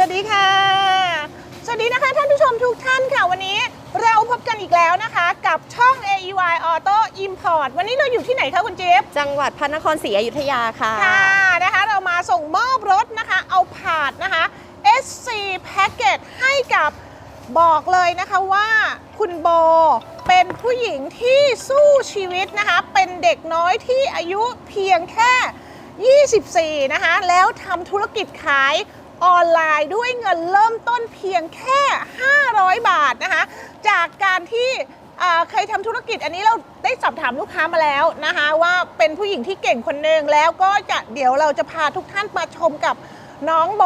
สวัสดีค่ะ สวัสดีนะคะท่านผู้ชมทุกท่านค่ะ วันนี้เราพบกันอีกแล้วนะคะ กับช่อง AEY Auto Import วันนี้เราอยู่ที่ไหนคะคุณเจี๊ยบจังหวัดพระนครศรีอยุธยาค่ะ ค่ะนะคะ เรามาส่งมอบรถนะคะ เอาผาดนะคะ SC Package ให้กับบอกเลยนะคะว่าคุณโบเป็นผู้หญิงที่สู้ชีวิตนะคะ เป็นเด็กน้อยที่อายุเพียงแค่ 24 นะคะ แล้วทำธุรกิจขาย ออนไลน์ด้วยเงินเริ่มต้นเพียงแค่ 500 บาทนะคะจากการที่เคยทำธุรกิจอันนี้เราได้สอบถามลูกค้ามาแล้วนะคะว่าเป็นผู้หญิงที่เก่งคนหนึ่งแล้วก็จะเดี๋ยวเราจะพาทุกท่านมาชมกับน้องโบ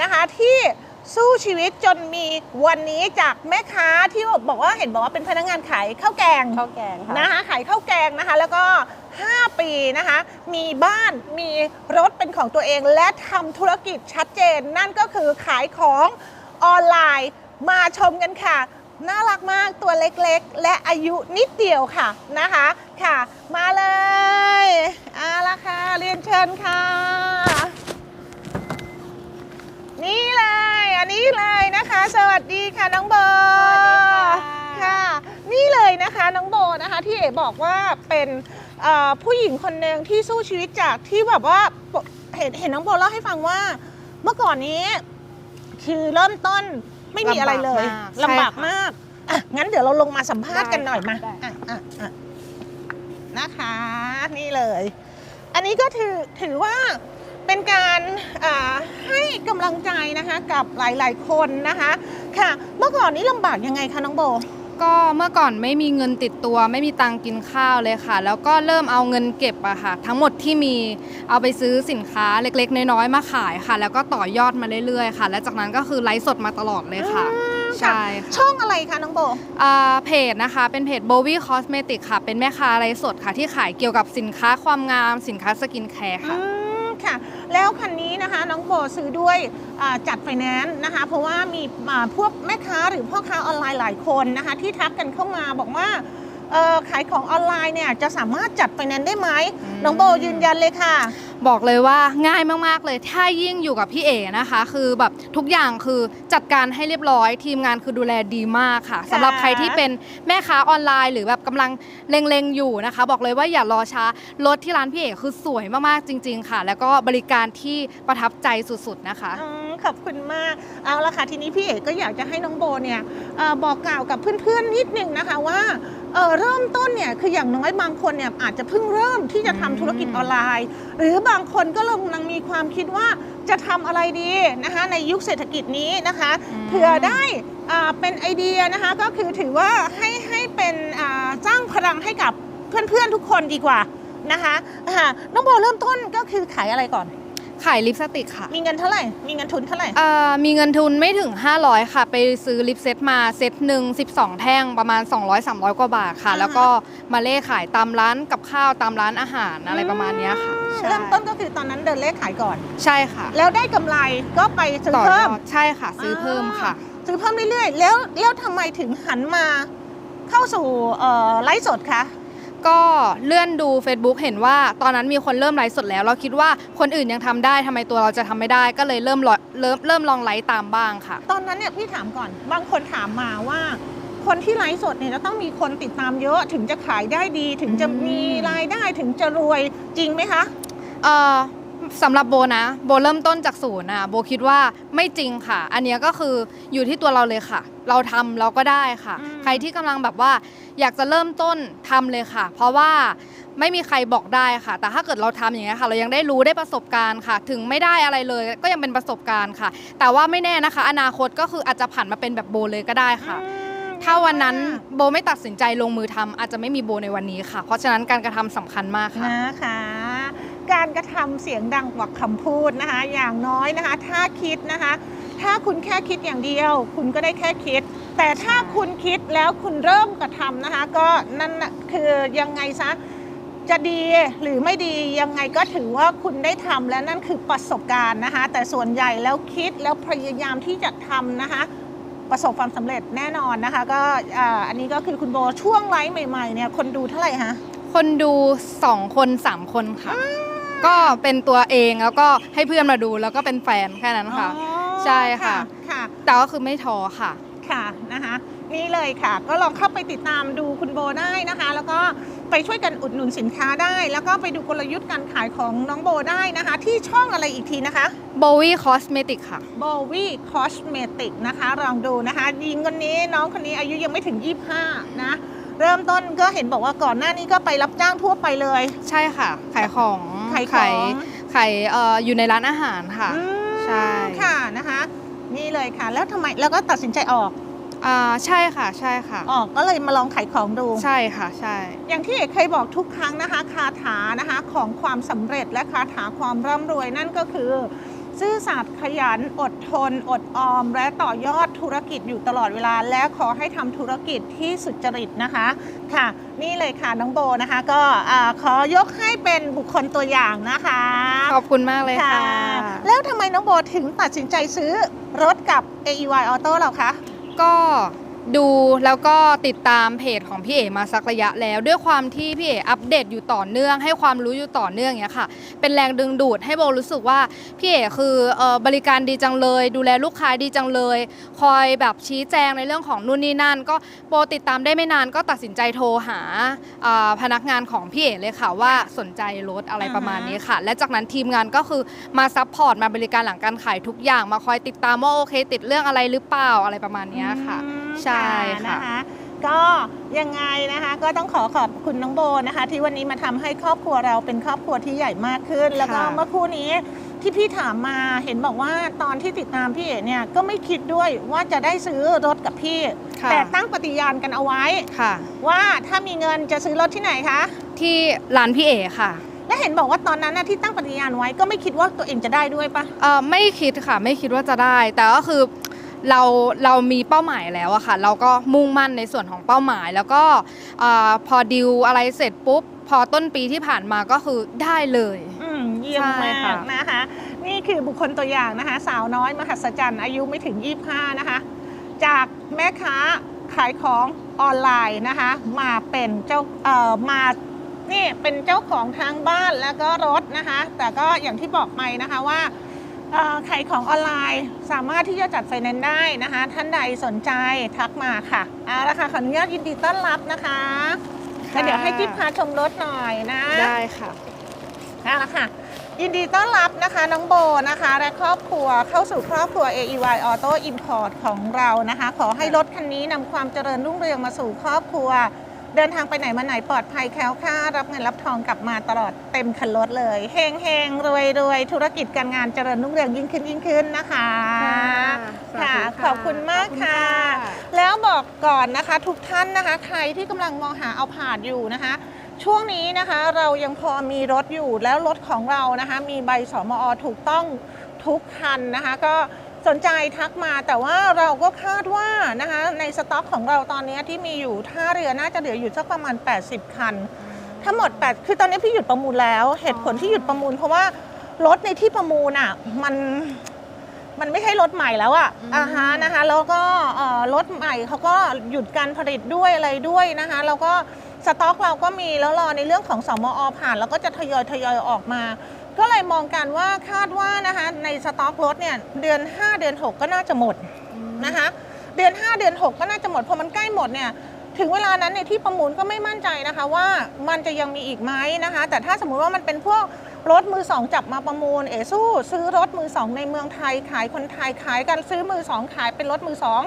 นะคะที่ สู้ชีวิตจนมีวันนี้จากแม่ค้าที่บอกว่าเห็นบอกว่าเป็นพนักงานขายข้าวแกงข้าวแกงค่ะนะคะขายข้าวแกงนะคะ แล้วก็ 5 ปีนะคะ มีบ้านมีรถเป็นของตัวเอง และทำธุรกิจชัดเจน นั่นก็คือขายของออนไลน์มาชมกันค่ะ น่ารักมากตัวเล็กๆ และอายุนิดเดียวค่ะนะคะค่ะ มาเลยเอาละค่ะเรียนเชิญค่ะ นี่เลย อั นนี้เลยนะคะ สวัสดีค่ะน้องโบสวัสดีค่ะค่ะ นี่เลยนะคะน้องโบนะคะที่เอ๋บอกว่าเป็นเอ่อผู้หญิงคนหนึ่งที่สู้ชีวิตจากที่แบบว่าเห็นเห็นน้องโบเล่าให้ฟังว่า เมื่อก่อนนี้ คือเริ่มต้นไม่มีอะไรเลยลำบากมากอะงั้นเดี๋ยวเราลงมาสัมภาษณ์กันหน่อยมาได้อะอะอะนะคะ นี่เลย อันนี้ก็ถือถือว่า เป็นการอ่าให้กำลังใจนะคะกับหลายๆคนนะคะค่ะ เมื่อก่อนนี้ลำบากยังไงคะน้องโบก็เมื่อก่อนไม่มีเงินติดตัว ไม่มีตังค์กินข้าวเลยค่ะ แล้วก็เริ่มเอาเงินเก็บอะค่ะ ทั้งหมดที่มีเอาไปซื้อสินค้าเล็ก ๆ น้อยๆมาขายค่ะ แล้วก็ต่อยอดมาเรื่อยๆค่ะ และจากนั้นก็คือไลฟ์สดมาตลอดเลยค่ะอืมใช่ค่ะช่องอะไรคะน้องโบอ่าเพจนะคะ เป็นเพจ Bowie Cosmetic ค่ะ เป็นแม่ค้าไลฟ์สดค่ะที่ขายเกี่ยวกับสินค้าความงามสินค้าสกินแคร์ค่ะอืม ค่ะ แล้วคันนี้นะคะน้องโบซื้อด้วยอ่าจัดไฟแนนซ์นะคะ เพราะว่ามีอ่าพวกแม่ค้าหรือพ่อค้าออนไลน์หลายคนนะคะที่ทักกันเข้ามาบอกว่าเอ่อขายของออนไลน์เนี่ยจะสามารถจัดไฟแนนซ์ได้ไหมอืมน้องโบยืนยันเลยค่ะ บอกเลยว่าง่ายมากๆเลย ถ้ายิ่งอยู่กับพี่เอ๋นะคะ คือแบบทุกอย่างคือจัดการให้เรียบร้อย ทีมงานคือดูแลดีมากค่ะสำหรับใครที่เป็นแม่ค้าออนไลน์ หรือแบบกำลังเล็งๆอยู่นะคะ บอกเลยว่าอย่ารอช้ารถที่ร้านพี่เอ๋คือสวยมากๆจริง ๆ ค่ะ แล้วก็บริการที่ประทับใจสุดๆนะคะอืมขอบคุณมากเอาละค่ะทีนี้พี่เอกก็อยากจะให้น้องโบเนี่ยเออบอกกล่าวกับเพื่อนๆนิดนึงนะคะว่า เอ่อเริ่มต้นเนี่ยคืออย่างน้อยบางคนเนี่ยอาจจะเพิ่งเริ่มที่จะทำธุรกิจออนไลน์ หรือบางคนก็กำลังมีความคิดว่าจะทำอะไรดีนะคะในยุคเศรษฐกิจนี้นะคะอืมเผื่อได้อ่าเป็นไอเดียนะคะก็คือถือว่าให้ให้เป็นอ่าจ้างพลังให้กับเพื่อนๆทุกคนดีกว่านะคะอ่าน้องโบเริ่มต้นก็คือขายอะไรก่อน ขายลิปสติกค่ะ มีเงินเท่าไหร่ มีเงินทุนเท่าไหร่ เอ่อ มีเงินทุนไม่ถึง 500 ค่ะ ไปซื้อลิปเซตมาเซตหนึ่ง12 แท่งประมาณ 200-300 กว่าบาทค่ะอ่าฮะแล้วก็มาเล่ขายตามร้านกับข้าวตามร้านอาหารอะไรประมาณเนี้ยค่ะใช่เริ่มต้นก็คือตอนนั้นเดินเลขขายก่อน ใช่ค่ะแล้วได้กำไรก็ไปซื้อต่อยเพิ่อมดใช่ค่ะ ซื้อเพิ่มค่ะ ซื้อเพิ่มเรื่อยๆ แล้วแล้วทำไมถึงหันมาเข้าสู่เอ่อไลฟ์สดคะ ก็เลื่อนดู Facebook เห็นว่าตอนนั้นมีคนเริ่มไลฟ์สดแล้ว เราคิดว่าคนอื่นยังทำได้ทำไมตัวเราจะทำไม่ได้ ก็เลยเริ่มลอเริ่มเริ่มลองไลฟ์ตามบ้างค่ะ ตอนนั้นเนี่ยพี่ถามก่อน บางคนถามมาว่า คนที่ไลฟ์สดเนี่ยจะต้องมีคนติดตามเยอะถึงจะขายได้ดี ถึงจะอืมมีรายได้ถึงจะรวยจริงไหมคะ เอ่อ สำหรับโบนะ โบเริ่มต้นจากศูนย์นะโบคิดว่าไม่จริงค่ะ อันเนี้ยก็คืออยู่ที่ตัวเราเลยค่ะ เราทำเราก็ได้ค่ะอืมใครที่กำลังแบบว่าอยากจะเริ่มต้นทำเลยค่ะ เพราะว่าไม่มีใครบอกได้ค่ะ แต่ถ้าเกิดเราทำอย่างเงี้ยค่ะ เรายังได้รู้ได้ประสบการณ์ค่ะ ถึงไม่ได้อะไรเลย ก็ยังเป็นประสบการณ์ค่ะ แต่ว่าไม่แน่นะคะ อนาคตก็คืออาจจะผันมาเป็นแบบโบเลยก็ได้ค่ะอืมถ้าวันนั้นโบไม่ตัดสินใจลงมือทำอาจจะไม่มีโบในวันนี้ค่ะ เพราะฉะนั้นการกระทำสำคัญมากค่ะ นะคะ การกระทำเสียงดังกว่าคำพูดนะคะ อย่างน้อยนะคะ ถ้าคิดนะคะ ถ้าคุณแค่คิดอย่างเดียว คุณก็ได้แค่คิด แต่ถ้าคุณคิดแล้วคุณเริ่มกระทำนะคะ ก็นั่นคือยังไงซะจะดีหรือไม่ดียังไงก็ถือว่าคุณได้ทำและนั่นคือประสบการณ์นะคะ แต่ส่วนใหญ่แล้วคิดแล้วพยายามที่จะทำนะคะ ประสบความสำเร็จแน่นอนนะคะ ก็อันนี้ก็คือคุณโบช่วงไลฟ์ใหม่ๆเนี่ยคนดูเท่าไหร่คะคนดูสองคนสามคนค่ะ ก็เป็นตัวเองแล้วก็ให้เพื่อนมาดูแล้วก็เป็นแฟนแค่นั้นค่ะ อ๋อใช่ค่ะ ค่ะแต่ก็คือไม่ท้อค่ะ ค่ะนะคะนี่เลยค่ะ ก็ลองเข้าไปติดตามดูคุณโบได้นะคะ แล้วก็ไปช่วยกันอุดหนุนสินค้าได้ แล้วก็ไปดูกลยุทธ์การขายของน้องโบได้นะคะ ที่ช่องอะไรอีกทีนะคะ Bowie Cosmetic ค่ะ b o w y Cosmetic นะคะลองดูนะคะยิงคนนี้น้องคนนี้อายุยังไม่ถึง 25 นะ เริ่มต้นก็เห็นบอกว่าก่อนหน้านี้ก็ไปรับจ้างทั่วไปเลย ใช่ค่ะ ขายของขายของขายเอ่ออยู่ในร้านอาหารค่ะอืมใช่ค่ะนะคะ นี่เลยค่ะ แล้วทำไมแล้วก็ตัดสินใจออกอ่าใช่ค่ะใช่ค่ะ ออกก็เลยมาลองขายของดูใช่ค่ะใช่ อย่างที่เอกเคยบอกทุกครั้งนะคะ คาถานะคะของความสำเร็จและคาถาความร่ำรวยนั่นก็คือ ซื่อสัตย์ขยันอดทน อดออม และต่อยอดธุรกิจอยู่ตลอดเวลา และขอให้ทำธุรกิจที่สุจริตนะคะค่ะ นี่เลยค่ะน้องโบนะคะ ก็อ่าขอยกให้เป็นบุคคลตัวอย่างนะคะ ขอบคุณมากเลยค่ะ แล้วทำไมน้องโบถึงตัดสินใจซื้อรถกับ AEY Auto เราคะก็ ดูแล้วก็ติดตามเพจของพี่เอมาสักระยะแล้ว ด้วยความที่พี่เออัปเดตอยู่ต่อเนื่อง ให้ความรู้อยู่ต่อเนื่องอย่างเงี้ยค่ะ เป็นแรงดึงดูดให้โบรู้สึกว่าพี่เอคือเออบริการดีจังเลย ดูแลลูกค้าดีจังเลย คอยแบบชี้แจงในเรื่องของนู่นนี่นั่น ก็โบติดตามได้ไม่นานก็ตัดสินใจโทรหาอ่าพนักงานของพี่เอเลยค่ะว่าสนใจรถอะไรประมาณนี้ค่ะ และจากนั้นทีมงานก็คือมาซัพพอร์ตมาบริการหลังการขายทุกอย่างมาคอยติดตามว่าโอเค ติดเรื่องอะไรหรือเปล่าอะไรประมาณเนี้ยค่ะ อืใช่ค่ะนะคะ ก็ยังไงนะคะก็ต้องขอขอบคุณน้องโบนะคะ ที่วันนี้มาทำให้ครอบครัวเราเป็นครอบครัวที่ใหญ่มากขึ้น แล้วก็ค่ะเมื่อครู่นี้ที่พี่ถามมาเห็นบอกว่าตอนที่ติดตามพี่เอ๋เนี่ยก็ไม่คิดด้วยว่าจะได้ซื้อรถกับพี่ค่ะแต่ตั้งปฏิญาณกันเอาไว้ค่ะ ว่าถ้ามีเงินจะซื้อรถที่ไหนคะที่ร้านพี่เอค่ะและเห็นบอกว่าตอนนั้นนะที่ตั้งปฏิญาณไว้ก็ไม่คิดว่าตัวเองจะได้ด้วยปะเอ่อไม่คิดค่ะ ไม่คิดว่าจะได้ แต่ก็คือ เราเรามีเป้าหมายแล้วอะค่ะ เราก็มุ่งมั่นในส่วนของเป้าหมาย แล้วก็เออพอดิวอะไรเสร็จปุ๊บ พอต้นปีที่ผ่านมาก็คือได้เลยอืมเยี่ยมใช่มากค่ะนะคะ นี่คือบุคคลตัวอย่างนะคะ สาวน้อยมหัศจรรย์อายุไม่ถึง 25 นะคะ จากแม่ค้าขายของออนไลน์นะคะ มาเป็นเจ้าเอ่อมานี่เป็นเจ้าของทางบ้านแล้วก็รถนะคะ แต่ก็อย่างที่บอกไปนะคะว่าเอ่อ ขายของออนไลน์สามารถที่จะจัดไฟแนนซ์ได้นะคะ ท่านใดสนใจทักมาค่ะเอาละค่ะขออนุญาตยินดีต้อนรับนะคะแล้วเดี๋ยวให้จิ๊บพาชมรถหน่อยนะ ได้ค่ะเอาละค่ะ ยินดีต้อนรับนะคะน้องโบนะคะ และครอบครัวเข้าสู่ครอบครัว AEY Auto Import ของเรานะคะ ขอให้รถคันนี้นำความเจริญรุ่งเรืองมาสู่ครอบครัว เดินทางไปไหนมาไหนปลอดภัยแคล้วคลาดรับเงินรับทองกลับมาตลอดเต็มคันรถเลยเฮงเฮงรวยรวยธุรกิจการงานเจริญรุ่งเรืองยิ่งขึ้นยิ่งขึ้นนะคะค่ะขอบคุณมากค่ะ แล้วบอกก่อนนะคะ ทุกท่านนะคะ ใครที่กำลังมองหาเอาผ่านอยู่นะคะ ช่วงนี้นะคะเรายังพอมีรถอยู่แล้วรถของเรานะคะ มีใบสมอถูกต้องทุกคันนะคะ ก็ สนใจทักมาแต่ว่าเราก็คาดว่านะคะในสต็อกของเราตอนนี้ที่มีอยู่ท่าเรือน่าจะเหลืออยู่สักประมาณ 80 คัน ทั้งหมด 8 คือตอนนี้พี่หยุดประมูลแล้ว เหตุผลที่หยุดประมูล เพราะว่ารถในที่ประมูลอะมันมันไม่ใช่รถใหม่แล้วอะอืมอ่าฮะนะคะแล้วก็เอ่อรถใหม่เขาก็หยุดการผลิตด้วยอะไรด้วยนะคะแล้วก็สต็อกเราก็มีแล้วรอในเรื่องของสมอผ่าน แล้วก็จะทยอยทยอยออกมา ก็เลยมองกันว่าคาดว่านะคะในสต็อกรถเนี่ยเดือน 5 เดือน 6 ก็น่าจะหมดนะคะเดือน 5 เดือน 6 ก็น่าจะหมดพอมันใกล้หมดเนี่ยถึงเวลานั้นในที่ประมูลก็ไม่มั่นใจนะคะว่ามันจะยังมีอีกไหมนะคะ แต่ถ้าสมมุติว่ามันเป็นพวกรถมือสองจับมาประมูล เอสู้ซื้อรถมือสองในเมืองไทยขายคนไทยขายกันซื้อมือสองขายเป็นรถมือสอง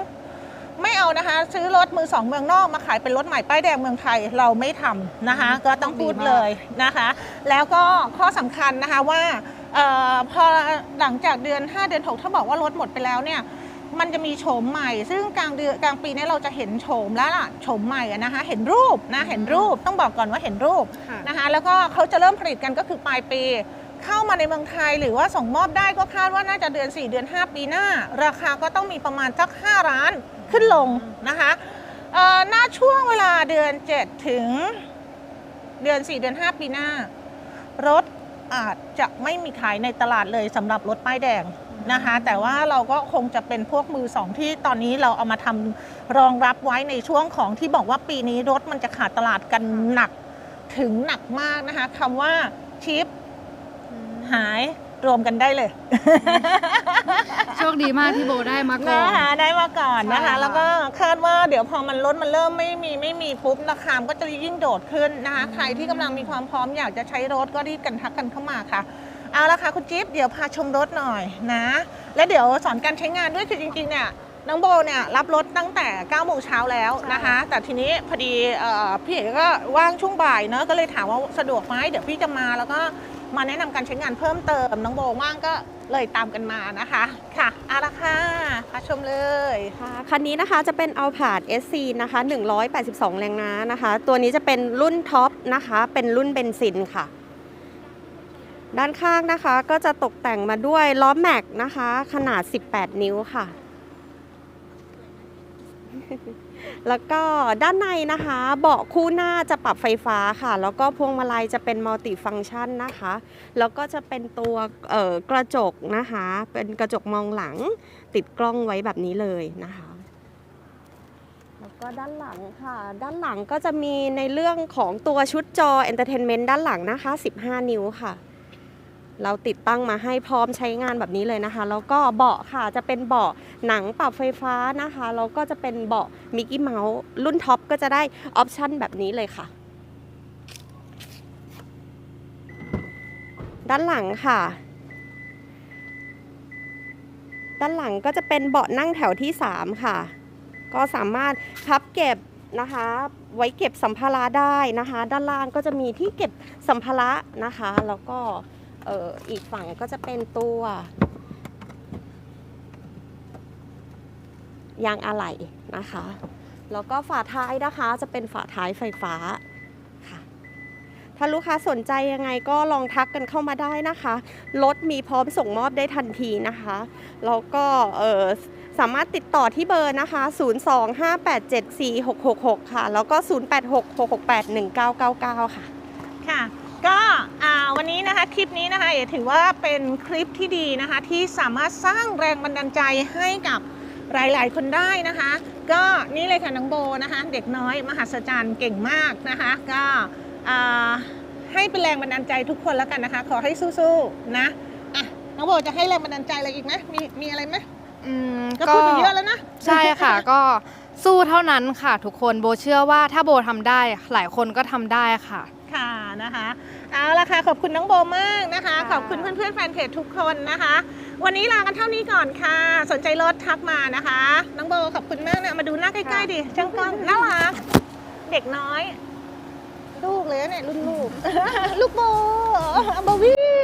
ไม่เอานะคะ ซื้อรถมือสองเมืองนอกมาขายเป็นรถใหม่ป้ายแดงเมืองไทยเราไม่ทำนะคะ ก็ต้องพูดเลยนะคะ แล้วก็ข้อสำคัญนะคะว่าเออพอหลังจากเดือน 5 เดือน 6 ถ้าบอกว่ารถหมดไปแล้วเนี่ยมันจะมีโฉมใหม่ ซึ่งกลางเดือนกลางปีนี้เราจะเห็นโฉมแล้วล่ะโฉมใหม่อะนะคะ เห็นรูปนะ เห็นรูป ต้องบอกก่อนว่าเห็นรูปค่ะนะคะ แล้วก็เขาจะเริ่มผลิตกันก็คือปลายปี เข้ามาในเมืองไทยหรือว่าส่งมอบได้ก็คาดว่าน่าจะเดือน 4 เดือน 5 ปีหน้า ราคาก็ต้องมีประมาณสัก 5 ล้าน ขึ้นลงนะคะเอ่อหน้าช่วงเวลาเดือน 7 ถึงเดือน 4 เดือน 5 ปีหน้า รถอาจจะไม่มีขายในตลาดเลยสำหรับรถป้ายแดงนะคะ แต่ว่าเราก็คงจะเป็นพวกมือสองที่ตอนนี้เราเอามาทำรองรับไว้ในช่วงของที่บอกว่าปีนี้รถมันจะขาดตลาดกันหนักถึงหนักมากนะคะคำว่าชิปหายรวมกันได้เลย โชคดีดีมากที่โบได้มาก่อนะน คะได้มาก่อนนะใช่คะค่ะ แล้วก็คาดว่าเดี๋ยวพอมันลดมันเริ่มไม่มีไม่มีปุ๊บราคามันก็จะยิ่งโดดขึ้นนะคะ ใครที่กำลังมีความพร้อมอยากจะใช้รถก็รีบกันทักกันเข้ามาค่ะ เอาละค่ะคุณจิ๊บเดี๋ยวพาชมรถหน่อยนะ และเดี๋ยวสอนการใช้งานด้วยคือจริงๆเนี่ยน้องโบเนี่ยรับรถตั้งแต่9โมงเช้าแล้วนะคะ แต่ทีนี้พอดีเอ่อพี่เอ๋ก็ว่างช่วงบ่ายเนอะก็เลยถามว่าสะดวกไหมเดี๋ยวพี่จะมาแล้วก็ มาแนะนำการใช้งานเพิ่มเติมน้องโบว่างก็เลยตามกันมานะคะ ค่ะเอาละค่ะพาชมเลยค่ะคันนี้นะคะจะเป็น a l p a r d SC นะคะ 182 แรงม้านะคะ ตัวนี้จะเป็นรุ่นท็อปนะคะ เป็นรุ่นเบนซินค่ะ ด้านข้างนะคะก็จะตกแต่งมาด้วยล้อแม็กนะคะ ขนาด 18 นิ้วค่ะ แล้วก็ด้านในนะคะ เบาะคู่หน้าจะปรับไฟฟ้าค่ะ แล้วก็พวงมาลัยจะเป็นมัลติฟังชันนะคะ แล้วก็จะเป็นตัวกระจกนะคะ เป็นกระจกมองหลัง ติดกล้องไว้แบบนี้เลยนะคะ แล้วก็ด้านหลังค่ะ ด้านหลังก็จะมีในเรื่องของตัวชุดจอ Entertainment ด้านหลังนะคะ 15 นิ้วค่ะ เราติดตั้งมาให้พร้อมใช้งานแบบนี้เลยนะคะ แล้วก็เบาะค่ะจะเป็นเบาะหนังปรับไฟฟ้านะคะแล้วก็จะเป็นเบาะมิกกี้เมาส์รุ่นท็อปก็จะได้ออปชั่นแบบนี้เลยค่ะ ด้านหลังค่ะ ด้านหลังก็จะเป็นเบาะนั่งแถวที่ 3 ค่ะ ก็สามารถพับเก็บนะคะ ไว้เก็บสัมภาระได้นะคะ ด้านล่างก็จะมีที่เก็บสัมภาระนะคะ แล้วก็ เอออีกฝั่งก็จะเป็นตัวยางอะไหล่นะคะ แล้วก็ฝาท้ายนะคะจะเป็นฝาท้ายไฟฟ้าค่ะ ถ้าลูกค้าสนใจยังไงก็ลองทักกันเข้ามาได้นะคะ รถมีพร้อมส่งมอบได้ทันทีนะคะ แล้วก็เออสามารถติดต่อที่เบอร์นะคะ 025874666 ค่ะ แล้วก็ 0866681999 ค่ะ ค่ะก็อ่า วันนี้นะคะคลิปนี้นะคะเอ๋ถือว่าเป็นคลิปที่ดีนะคะที่สามารถสร้างแรงบันดาลใจให้กับหลาย ๆ คนได้นะคะ ก็นี่เลยค่ะน้องโบนะคะ เด็กน้อยมหัศจรรย์เก่งมากนะคะ ก็อ่าให้เป็นแรงบันดาลใจทุกคนแล้วกันนะคะ ขอให้สู้ๆนะอะน้องโบจะให้แรงบันดาลใจอะไรอีกไหมมีมีอะไรไหมอืมก็พูดไปเยอะแล้วนะใช่ค่ะก็สู้เท่านั้นค่ะ ทุกคนโบเชื่อว่าถ้าโบทำได้หลายคนก็ทำได้ค่ะค่ะนะคะ เอาละค่ะขอบคุณน้องโบมากนะคะค่ะขอบคุณเพื่อนๆแฟนเพจทุกคนนะคะ วันนี้ลากันเท่านี้ก่อนค่ะ สนใจรถทักมานะคะ น้องโบขอบคุณมากนะมาดูหน้าใกล้ๆดิช่างกล้องน่ารักเด็กน้อย ลูกเลยนะเนี่ยรุ่นลูก ลูกโบโบวี่บ๊ายบายสวัสดีค่ะ